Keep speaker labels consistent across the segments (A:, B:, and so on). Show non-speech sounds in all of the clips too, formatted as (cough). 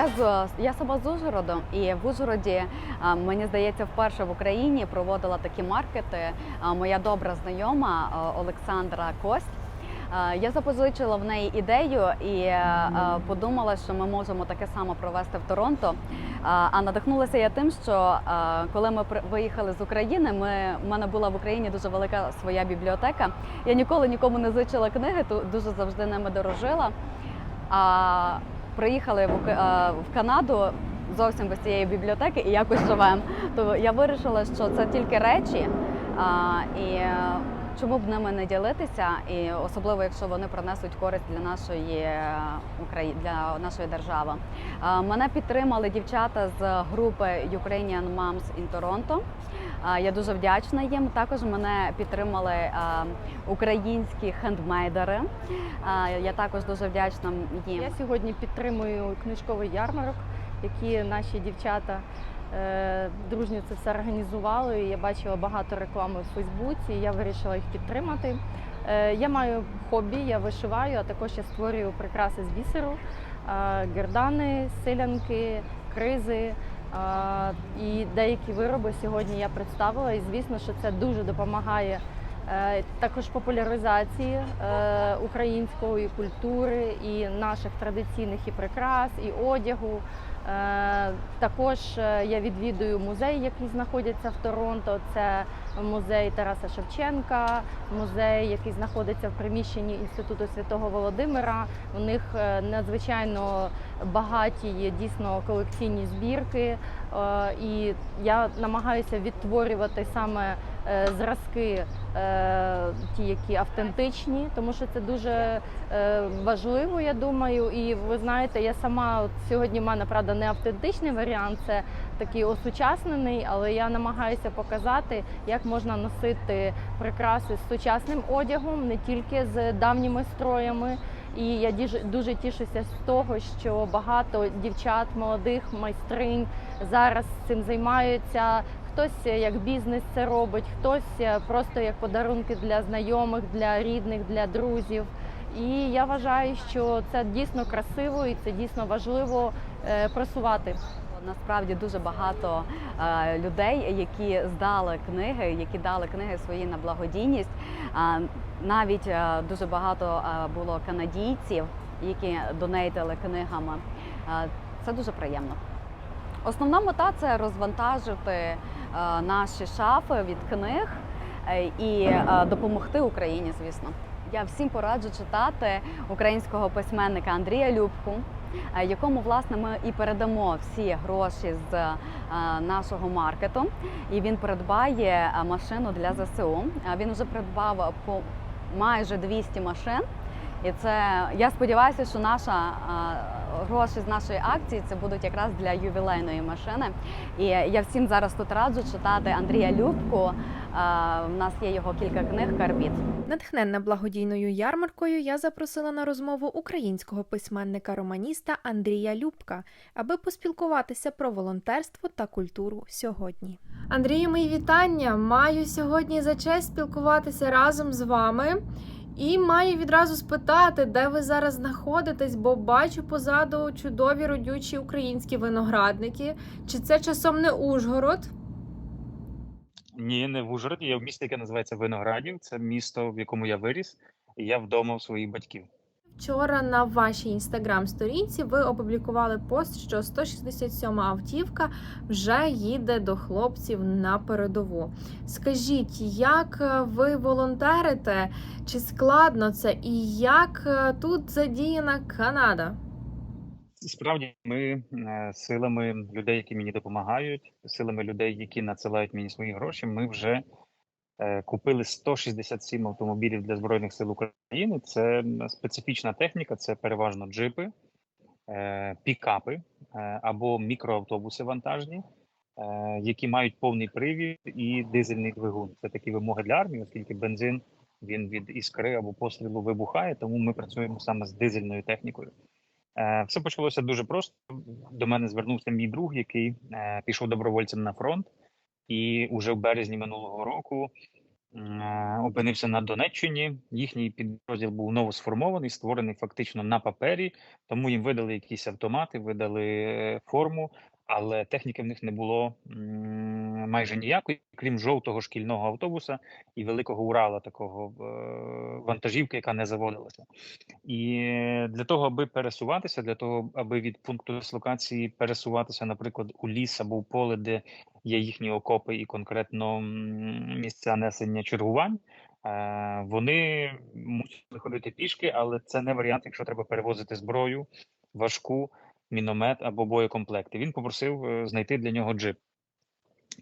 A: Я з я сама з Ужгороду, і в Ужгороді мені здається, вперше в Україні проводила такі маркети. Моя добра знайома Олександра Кость. Я запозичила в неї ідею і подумала, що ми можемо таке саме провести в Торонто. А надихнулася я тим, що коли ми виїхали з України, ми в мене була в Україні дуже велика своя бібліотека. Я ніколи нікому не зичила книги, дуже завжди ними дорожила. Приїхали в, Ук- в Канаду зовсім без цієї бібліотеки і якось живемо. То я вирішила, що це тільки речі, і е, чому б ними не ділитися, і особливо якщо вони принесуть користь для нашої е, Украї... для нашої держави. Мене підтримали дівчата з групи Ukrainian Moms in Toronto. Я дуже вдячна їм. Також мене підтримали українські хендмейдери. Я також дуже вдячна їм.
B: Я сьогодні підтримую книжковий ярмарок, які наші дівчата е, дружньо це все організували. Я бачила багато реклами в Фейсбуці. Я вирішила їх підтримати. Е, я маю хобі, я вишиваю, а також я створюю прикраси з бісеру, гердани, силянки, кризи. І деякі вироби сьогодні я представила. І звісно, що це дуже допомагає Також популяризації е, української культури і наших традиційних і прикрас, і одягу. Е, Також е, я відвідую музей, який знаходиться в Торонто. Це музей Тараса Шевченка, музей, який знаходиться в приміщенні Інституту Святого Володимира. У них е, надзвичайно багаті є дійсно колекційні збірки. Е, І я намагаюся відтворювати саме е, зразки, е, ті, які автентичні, тому що це дуже е, важливо, я думаю. І ви знаєте, я сама от сьогодні в мене правда не автентичний варіант, це такий осучаснений, але я намагаюся показати, як можна носити прикраси з сучасним одягом, не тільки з давніми строями. І я дуже тішуся з того, що багато дівчат, молодих майстринь зараз цим займаються. Хтось е, як бізнес це робить, хтось е, просто як подарунки для знайомих, для рідних, для друзів. І я вважаю, що це дійсно красиво і це дійсно важливо е, просувати.
A: Насправді дуже багато людей, які здали книги, які дали книги свої на благодійність. Навіть дуже багато було канадійців, які донейтили книгами. Це дуже приємно. Основна мета це розвантажити наші шафи від книг е, і е, допомогти Україні, звісно. Я всім пораджу читати українського письменника Андрія Любку, е, якому власне ми і передамо всі гроші з е, нашого маркету. І він придбає е, машину для ЗСУ. Е, Він вже придбав по майже 200 машин. І це я сподіваюся, що наша гроші з нашої акції це будуть якраз для ювілейної машини. І я всім зараз тут раджу читати Андрія Любку. У нас є його кілька книг Карбіт.
C: Натхненна благодійною ярмаркою, я запросила на розмову українського письменника-романіста Андрія Любка, аби поспілкуватися про волонтерство та культуру сьогодні. Андрію, мої вітання! Маю сьогодні за честь спілкуватися разом з вами. І маю відразу спитати, де ви зараз знаходитесь, бо бачу позаду чудові родючі українські виноградники. Чи це часом не Ужгород?
D: Ні, не в Ужгороді. Я в місті, яке називається Виноградів. Це місто, в якому я виріс, і я вдома у своїх батьків.
C: Вчора на вашій інстаграм-сторінці ви опублікували пост, що 167 автівка вже їде до хлопців на передову. Скажіть, як е, ви волонтерите? Чи складно це? І як е, тут задіяна Канада?
D: Справді, ми е, силами людей, які мені допомагають, силами людей, які надсилають мені свої гроші, ми вже купили 167 автомобілів для Збройних сил України. Це специфічна техніка, це переважно джипи, е, пікапи е, або мікроавтобуси вантажні, е, які мають повний привід і дизельний двигун. Це такі вимоги для армії, оскільки бензин він від іскри або пострілу вибухає, тому ми працюємо саме з дизельною технікою. Е, Все почалося дуже просто. До мене звернувся мій друг, який е, пішов добровольцем на фронт, і уже в березні минулого року е, опинився на Донеччині. Їхній підрозділ був новосформований, створений фактично на папері, тому їм видали якісь автомати, видали е, форму, але техніки в них не було майже ніякої, крім жовтого шкільного автобуса і великого Урала, такого е, вантажівки, яка не заводилася. І для того, аби пересуватися, для того, аби від пункту дислокації пересуватися, наприклад, у ліс або в поле, де є їхні окопи і конкретно місця несення чергувань. е, Вони мусили ходити пішки, але це не варіант, якщо треба перевозити зброю, важку, міномет або боєкомплекти. Він попросив е, знайти для нього джип.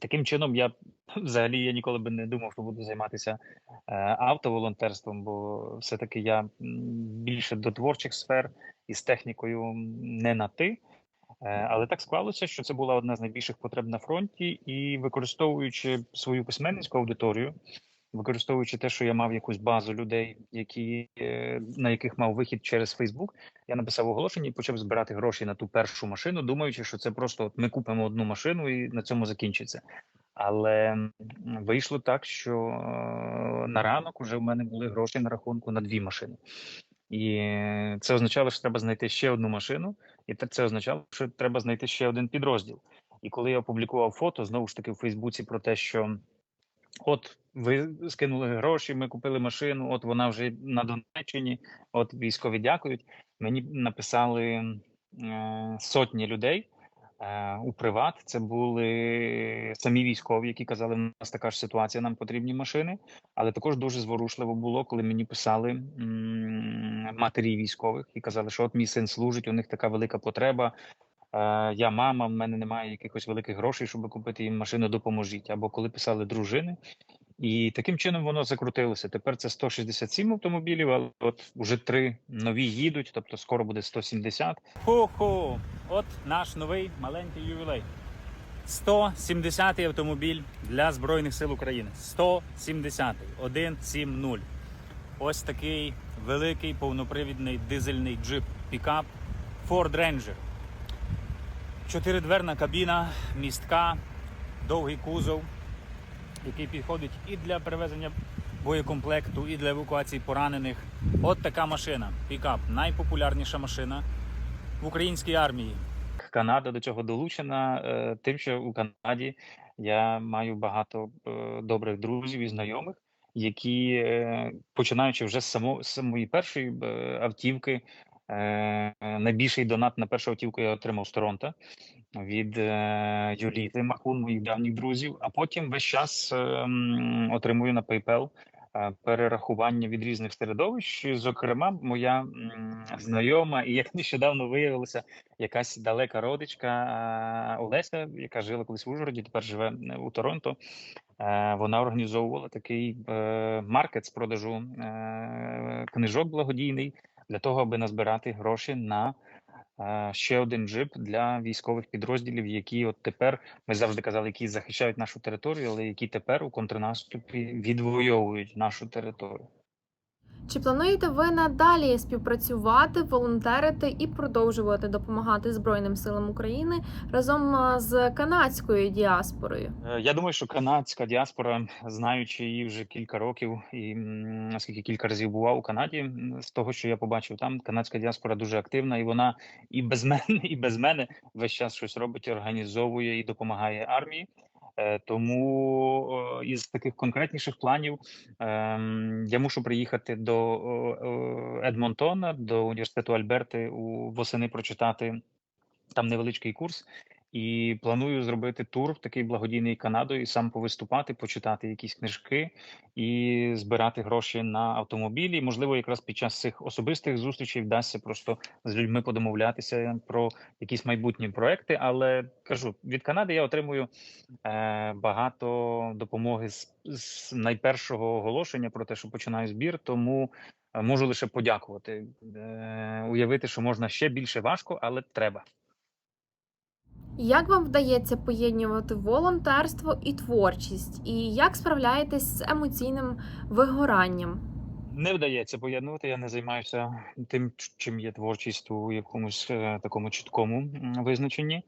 D: Таким чином, я (laughs) взагалі я ніколи би не думав, що буду займатися е, автоволонтерством, бо все-таки я більше до творчих сфер і з технікою не на ти. Е, Але так склалося, що це була одна з найбільших потреб на фронті, і використовуючи свою письменницьку аудиторію, використовуючи те, що я мав якусь базу людей, які е, на яких мав вихід через Фейсбук, я написав оголошення і почав збирати гроші на ту першу машину, думаючи, що це просто от ми купимо одну машину і на цьому закінчиться. Але вийшло так, що е, на ранок уже в мене були гроші на рахунку на дві машини. І це означало, що треба знайти ще одну машину, і це означало, що треба знайти ще один підрозділ. І коли я опублікував фото знову ж таки в Фейсбуці про те, що от ви скинули гроші, ми купили машину, от вона вже на Донеччині, от військові дякують. Мені написали е, сотні людей е, у приват. Це були самі військові, які казали, у нас така ж ситуація, нам потрібні машини. Але також дуже зворушливо було, коли мені писали м, матері військових і казали, що от мій син служить, у них така велика потреба. Е, я мама, в мене немає якихось великих грошей, щоб купити їм машину, допоможіть. Або коли писали дружини. І таким чином воно закрутилося. Тепер це 167 автомобілів, але от вже три нові їдуть, тобто скоро буде 170.
E: Хо-хо! От наш новий маленький ювілей. 170-й автомобіль для Збройних сил України. 170-й, 170. Ось такий великий повнопривідний дизельний джип пікап Ford Ranger. Чотиридверна кабіна, містка, довгий кузов, який підходить і для перевезення боєкомплекту, і для евакуації поранених. От така машина. Пікап найпопулярніша машина в українській армії.
D: Канада до цього долучена, е, тим, що у Канаді я маю багато е, добрих друзів і знайомих, які е, починаючи вже з самої першої автівки. Е, Найбільший донат на першу автівку я отримав з Торонто від е, Юліти Махун, моїх давніх друзів. А потім весь час е, отримую на PayPal е, перерахування від різних середовищ. Зокрема, моя знайома, і як нещодавно виявилося, якась далека родичка Олеся, яка жила колись в Ужгороді, тепер живе у Торонто. Вона організовувала такий маркет з продажу книжок благодійний для того, аби назбирати гроші на е, ще один джип для військових підрозділів, які от тепер ми завжди казали, які захищають нашу територію, але які тепер у контрнаступі відвоюють нашу територію.
C: Чи плануєте ви надалі співпрацювати, волонтерити і продовжувати допомагати Збройним силам України разом з канадською діаспорою?
D: Е, Я думаю, що канадська діаспора, знаючи її вже кілька років, і наскільки кілька разів бував у Канаді, з того, що я побачив там, канадська діаспора дуже активна, і вона і без (laughs) мене, і без мене весь час щось робить, організовує і допомагає армії. Е, Тому е, із таких конкретніших планів ем, я мушу приїхати до е, Едмонтона, до університету Альберти у восени прочитати там невеличкий курс. І планую зробити тур такий благодійний Канадою, і сам повиступати, почитати якісь книжки і збирати гроші на автомобілі. Можливо, якраз під час цих особистих зустрічей вдасться просто з людьми подомовлятися про якісь майбутні проекти. Але кажу, від Канади я отримую е, багато допомоги з, з найпершого оголошення про те, що починаю збір. Тому е, можу лише подякувати, е, уявити, що можна ще більше важко, але треба.
C: Як вам вдається поєднувати волонтерство і творчість? І як справляєтесь з емоційним вигоранням?
D: Не вдається поєднувати. Я не займаюся тим, чим є творчість у якомусь е, такому чіткому визначенні.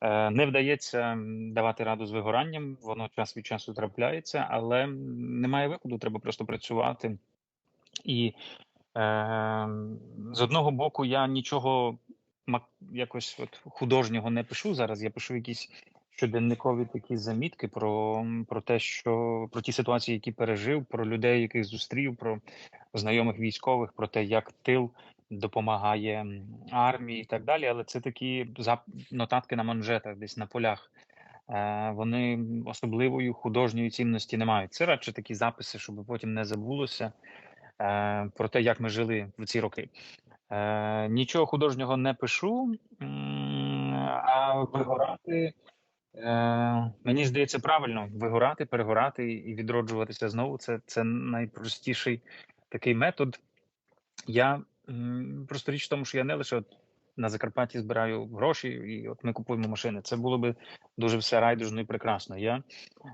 D: Е, Не вдається давати раду з вигоранням, воно час від часу трапляється, але немає виходу, треба просто працювати. І е, з одного боку, я нічого якось от художнього не пишу зараз. Я пишу якісь щоденникові такі замітки про, про те, що про ті ситуації, які пережив, про людей, яких зустрів, про знайомих військових, про те, як тил допомагає армії і так далі. Але це такі нотатки на манжетах, десь на полях. Е, Вони особливої художньої цінності не мають. Це радше такі записи, щоб потім не забулося е, про те, як ми жили в ці роки. Е, Нічого художнього не пишу, а вигорати. Е, мені здається, правильно вигорати, перегорати і відроджуватися знову. Це, це найпростіший такий метод. Я просто річ в тому, що я не лише от на Закарпатті збираю гроші, і от ми купуємо машини. Це було би дуже все райдужно і прекрасно. Я,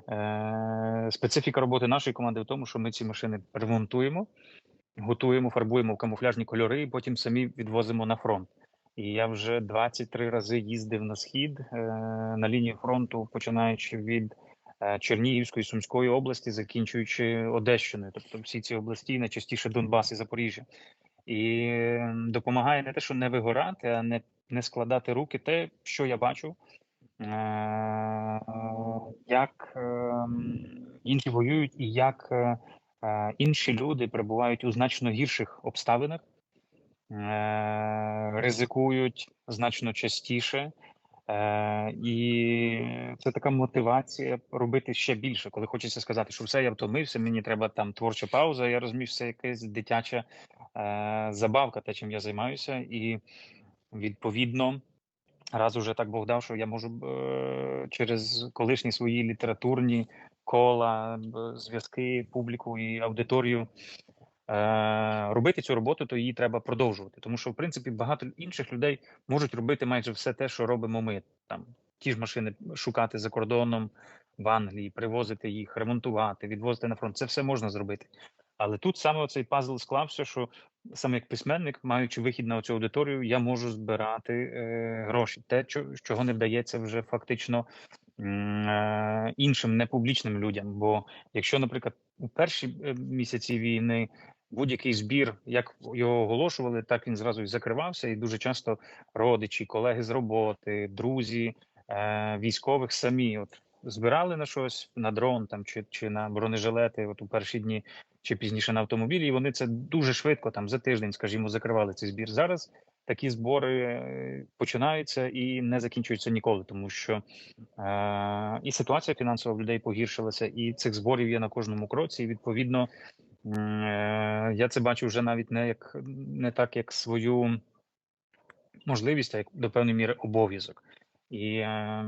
D: е, специфіка роботи нашої команди в тому, що ми ці машини ремонтуємо, готуємо, фарбуємо в камуфляжні кольори, і потім самі відвозимо на фронт. І я вже 23 рази їздив на схід е, на лінію фронту, починаючи від е, Чернігівської, Сумської області, закінчуючи Одещиною, тобто всі ці області, найчастіше Донбас і Запоріжжя. І допомагає не те, що не вигорати, а не, не складати руки, те, що я бачу, е, як е, інші воюють, і як інші люди перебувають у значно гірших обставинах, е, ризикують значно частіше. Е, і це така мотивація робити ще більше, коли хочеться сказати, що все, я втомився, мені треба там творча пауза. Я розумію, що це якась дитяча е, забавка, те, чим я займаюся, і відповідно. Раз уже так Бог дав, що я можу е, через колишні свої літературні кола, зв'язки, публіку і аудиторію е, робити цю роботу, то її треба продовжувати. Тому що, в принципі, багато інших людей можуть робити майже все те, що робимо ми. Там ті ж машини шукати за кордоном в Англії, привозити їх, ремонтувати, відвозити на фронт. Це все можна зробити. Але тут саме оцей пазл склався, що саме як письменник, маючи вихід на цю аудиторію, я можу збирати е, гроші. Те, чого не вдається вже фактично е, іншим непублічним людям. Бо якщо, наприклад, у перші е, місяці війни будь-який збір, як його оголошували, так він зразу і закривався. І дуже часто родичі, колеги з роботи, друзі е, військових самі от збирали на щось на дрон там чи, чи на бронежилети, от у перші дні. Чи пізніше на автомобілі, і вони це дуже швидко, там за тиждень, скажімо, закривали цей збір. Зараз такі збори е, починаються і не закінчуються ніколи, тому що е, і ситуація фінансова в людей погіршилася, і цих зборів є на кожному кроці. І відповідно е, я це бачу вже навіть не як не так, як свою можливість, а як до певної міри обов'язок. І е,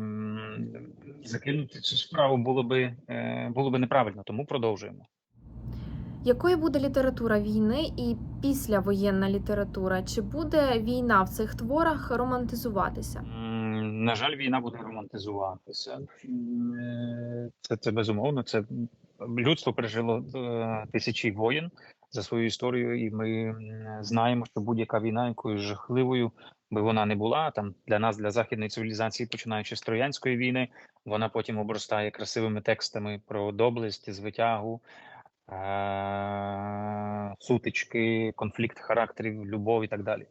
D: закинути цю справу було би е, було би неправильно, тому продовжуємо.
C: Якою буде література війни і післявоєнна література? Чи буде війна в цих творах романтизуватися?
D: На жаль, війна буде романтизуватися. Це, це безумовно. Це людство пережило е, тисячі воєн за свою історію, і ми знаємо, що будь-яка війна, якою жахливою би вона не була, там для нас, для західної цивілізації, починаючи з троянської війни, вона потім обростає красивими текстами про доблесть, звитягу. Сутички, конфлікт характерів, любов і так далі.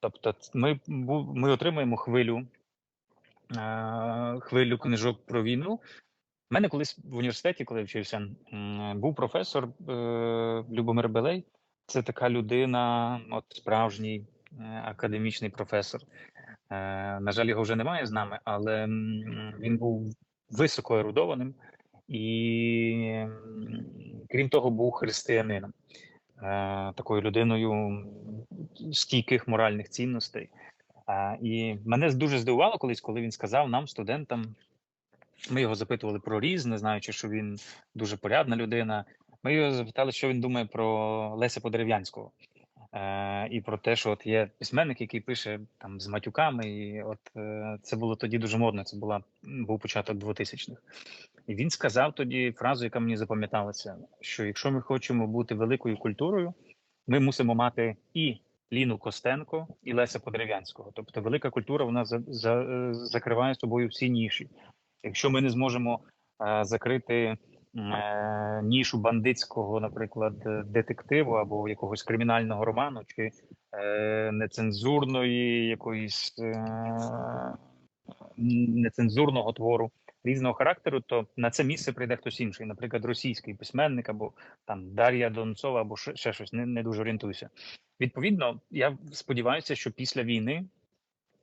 D: Тобто, ми, ми отримуємо хвилю, хвилю книжок про війну. У мене колись в університеті, коли я вчився, був професор е, Любомир Белей. Це така людина, от справжній е, академічний професор. Е, на жаль, його вже немає з нами, але він був високо ерудованим і, крім того, був християнином, е, такою людиною стійких моральних цінностей. А, і мене дуже здивувало колись, коли він сказав нам, студентам, ми його запитували про різне, знаючи, що він дуже порядна людина. Ми його запитали, що він думає про Леся Подерев'янського. Е, і про те, що от є письменник, який пише там з матюками, і от е, це було тоді дуже модно. Це була був початок 2000-х. І він сказав тоді фразу, яка мені запам'яталася: що якщо ми хочемо бути великою культурою, ми мусимо мати і Ліну Костенко і Леся Подерев'янського. Тобто, велика культура вона за, за, е, закриває собою всі ніші. Якщо ми не зможемо е, закрити е, нішу бандитського, наприклад, детективу або якогось кримінального роману, чи е, нецензурної якоїсь е, нецензурного твору різного характеру, то на це місце прийде хтось інший, наприклад, російський письменник або там Дар'я Донцова, або ще щось не, не дуже орієнтуюся. Відповідно, я сподіваюся, що після війни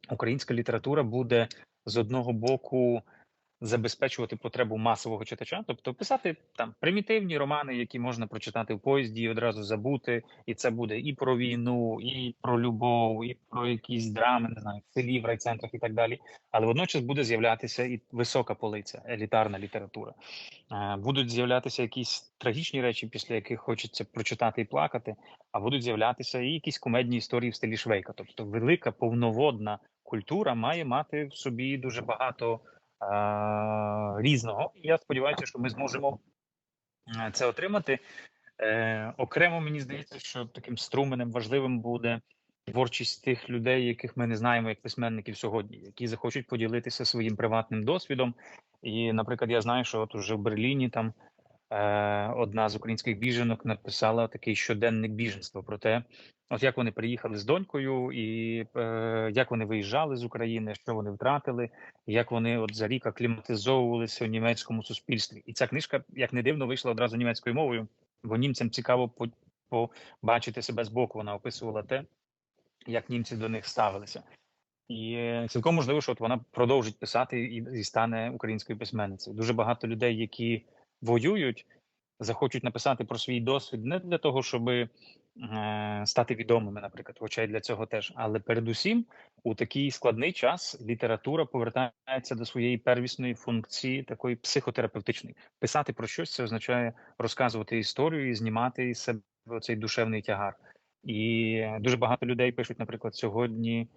D: українська література буде з одного боку забезпечувати потребу масового читача, тобто писати там примітивні романи, які можна прочитати в поїзді і одразу забути, і це буде і про війну, і про любов, і про якісь драми, не знаю, в селі, в райцентрах і так далі. Але водночас буде з'являтися і висока полиця, елітарна література. Е, Будуть з'являтися якісь трагічні речі, після яких хочеться прочитати і плакати, а будуть з'являтися і якісь кумедні історії в стилі Швейка. Тобто, велика повноводна культура має мати в собі дуже багато різного. І я сподіваюся, що ми зможемо е, це отримати. Е, окремо мені здається, що таким струменем важливим буде творчість тих людей, яких ми не знаємо як письменників сьогодні, які захочуть поділитися своїм приватним досвідом. І, наприклад, я знаю, що от уже в Берліні там одна з українських біженок написала такий щоденник біженства про те, от як вони приїхали з донькою, і е, як вони виїжджали з України, що вони втратили, як вони от за рік акліматизовувалися в німецькому суспільстві. І ця книжка, як не дивно, вийшла одразу німецькою мовою, бо німцям цікаво побачити себе збоку. Вона описувала те, як німці до них ставилися. І е, цілком можливо, що от вона продовжить писати і, і стане українською письменницею. Дуже багато людей, які воюють, захочуть написати про свій досвід не для того, щоб е, стати відомими, наприклад, хоча й для цього теж. Але передусім, у такий складний час література повертається до своєї первісної функції, такої психотерапевтичної. Писати про щось це означає розказувати історію і знімати із себе цей душевний тягар. І дуже багато людей пишуть, наприклад, сьогодні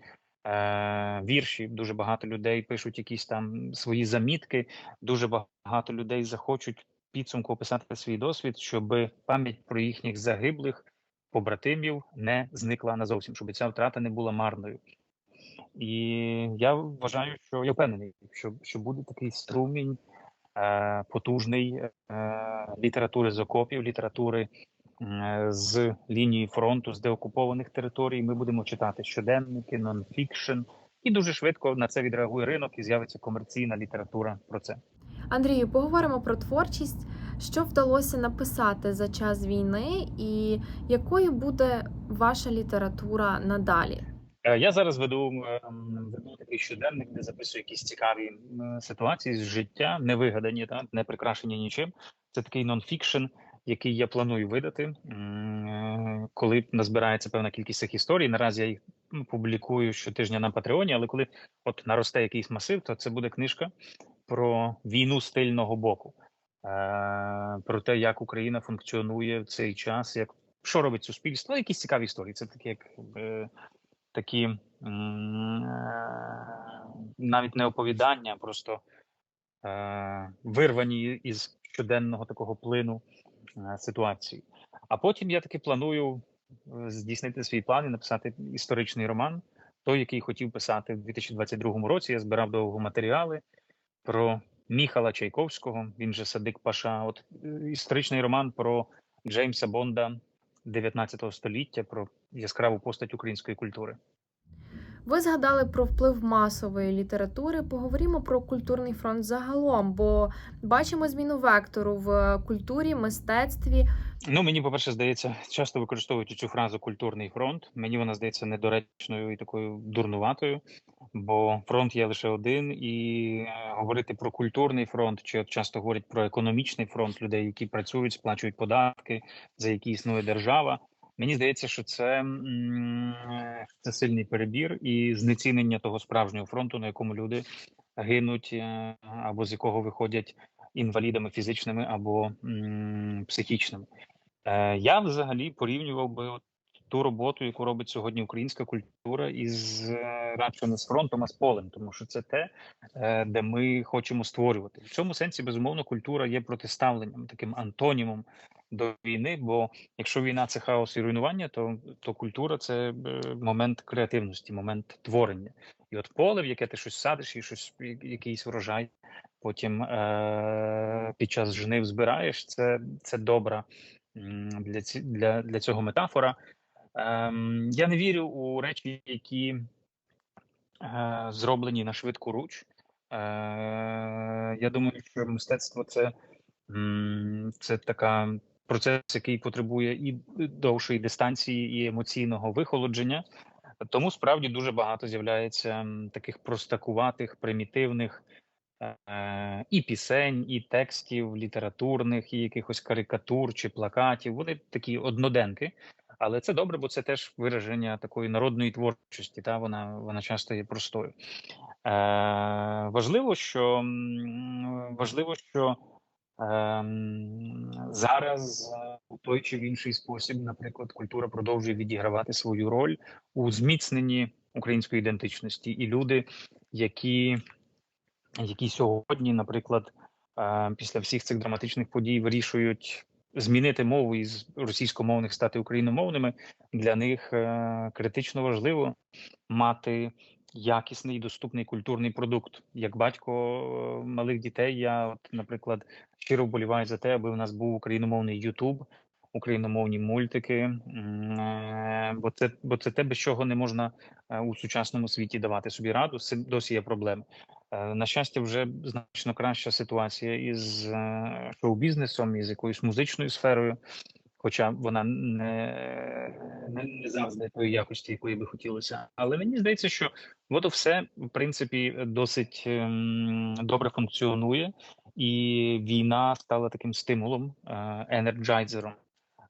D: е, вірші. Дуже багато людей пишуть якісь там свої замітки. Дуже багато людей захочуть підсумку описати свій досвід, щоб пам'ять про їхніх загиблих побратимів не зникла назовсім, щоб ця втрата не була марною. І я вважаю, що я впевнений, що, що буде такий струмінь е, потужний е, літератури з окопів, літератури е, з лінії фронту, з деокупованих територій. Ми будемо читати щоденники, нонфікшн, і дуже швидко на це відреагує ринок і з'явиться комерційна література про це.
C: Андрію, поговоримо про творчість. Що вдалося написати за час війни, і якою буде ваша література надалі?
D: Е, Я зараз веду, ем, веду такий щоденник, де записую якісь цікаві ситуації з життя, не вигадані, та не прикрашені нічим. Це такий нонфікшн, який я планую видати, е, коли назбирається певна кількість цих історій. Наразі я їх публікую щотижня на Патреоні, але коли от наросте якийсь масив, то це буде книжка про війну з тильного боку, е, про те, як Україна функціонує в цей час, як що робить суспільство, Ну, якісь цікаві історії. Це такі, як е, такі е, навіть не оповідання, а просто вирвані із щоденного такого плину ситуації. А потім я таки планую здійснити свій план і написати історичний роман, той, який хотів писати в 2022 році. Я збирав довго матеріали про Міхала Чайковського, він же Садик Паша. От е, історичний роман про Джеймса Бонда 19 століття, про яскраву постать української культури.
C: Ви згадали про вплив масової літератури. Поговоримо про культурний фронт загалом, бо бачимо зміну вектору в культурі, мистецтві.
D: Ну, мені, по-перше, здається, часто використовують цю фразу культурний фронт. Мені вона здається недоречною і такою дурнуватою, бо фронт є лише один, і е, говорити про культурний фронт, чи от часто говорять про економічний фронт людей, які працюють, сплачують податки, за які існує держава. Мені здається, що це, це сильний перебір і знецінення того справжнього фронту, на якому люди гинуть, е, або з якого виходять інвалідами фізичними або психічними. Е, Я взагалі порівнював би от ту роботу, яку робить сьогодні українська культура, із е, радше не з фронтом, а з полем, тому що це те, е, де ми хочемо створювати. В цьому сенсі, безумовно, культура є протиставленням, таким антонімом до війни. Бо якщо війна це хаос і руйнування, то, то культура це е, момент креативності, момент творення. І от поле, в яке ти щось садиш, і щось якийсь врожай, потім е- під час жнив збираєш. Це, це добра для, ці, для, для цього метафора. Ем, я не вірю у речі, які е, зроблені на швидку руч. Е, я думаю, що мистецтво це, це така процес, який потребує і довшої дистанції, і емоційного вихолодження. Тому справді дуже багато з'являється таких простакуватих, примітивних е, і пісень, і текстів літературних, і якихось карикатур чи плакатів. Вони такі одноденки. Але це добре, бо це теж вираження такої народної творчості. Та вона, вона часто є простою. Е, важливо, що важливо, що ем, зараз е, у той чи в інший спосіб, наприклад, культура продовжує відігравати свою роль у зміцненні української ідентичності, і люди, які, які сьогодні, наприклад, е, після всіх цих драматичних подій вирішують змінити мову із російськомовних стати україномовними, для них е, критично важливо мати якісний і доступний культурний продукт. Як батько е, малих дітей, я, от, наприклад, щиро вболіваю за те, аби у нас був україномовний Ютуб, україномовні мультики, е, бо це бо це те, без чого не можна у сучасному світі давати собі раду. Цим досі є проблеми. Е, На щастя, вже значно краща ситуація із е, шоу-бізнесом, із якоюсь музичною сферою, хоча вона не, не, завжди тої якості, якої би хотілося. Але мені здається, що воно все в принципі досить ем, добре функціонує, і війна стала таким стимулом, е, енерджайзером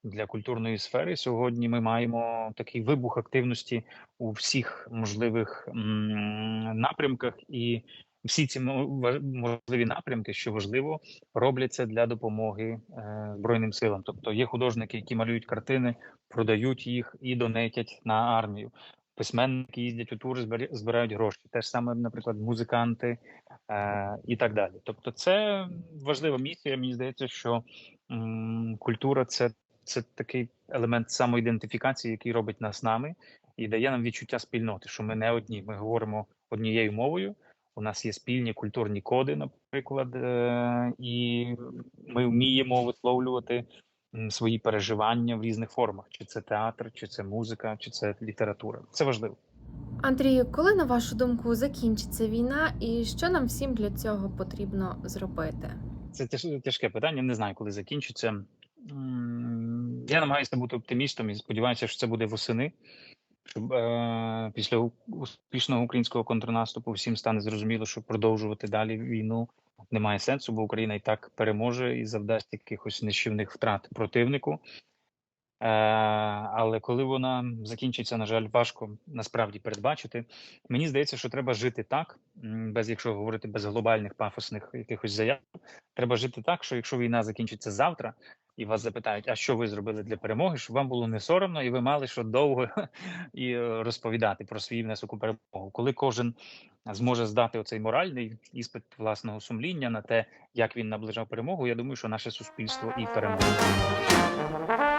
D: для культурної сфери. Сьогодні ми маємо такий вибух активності у всіх можливих напрямках, і всі ці можливі напрямки, що важливо, робляться для допомоги е, збройним силам. Тобто є художники, які малюють картини, продають їх і донетять на армію. Письменники їздять у тури, збирають гроші. Те ж саме, наприклад, музиканти е, і так далі. Тобто, це важлива місія. Мені здається, що м, культура це, це такий елемент самоідентифікації, який робить нас нами і дає нам відчуття спільноти, що ми не одні. Ми говоримо однією мовою. У нас є спільні культурні коди, наприклад, е, і ми вміємо висловлювати свої переживання в різних формах: чи це театр, чи це музика, чи це література. Це важливо.
C: Андрію, коли на вашу думку закінчиться війна, і що нам всім для цього потрібно зробити?
D: Це тяж- тяжке питання. Не знаю, коли закінчиться. Я намагаюся бути оптимістом і сподіваюся, що це буде восени. Щоб е, після успішного українського контрнаступу всім стане зрозуміло, що продовжувати далі війну немає сенсу, бо Україна і так переможе і завдасть якихось нищівних втрат противнику. Е, але коли вона закінчиться, на жаль, важко насправді передбачити. Мені здається, що треба жити так, без якщо говорити без глобальних пафосних якихось заяв. Треба жити так, що якщо війна закінчиться завтра, і вас запитають, а що ви зробили для перемоги, щоб вам було не соромно, і ви мали що довго (laughs) і е, розповідати про свій внесок у перемогу. Коли кожен зможе здати оцей моральний іспит власного сумління на те, як він наближав перемогу, я думаю, що наше суспільство і переможе.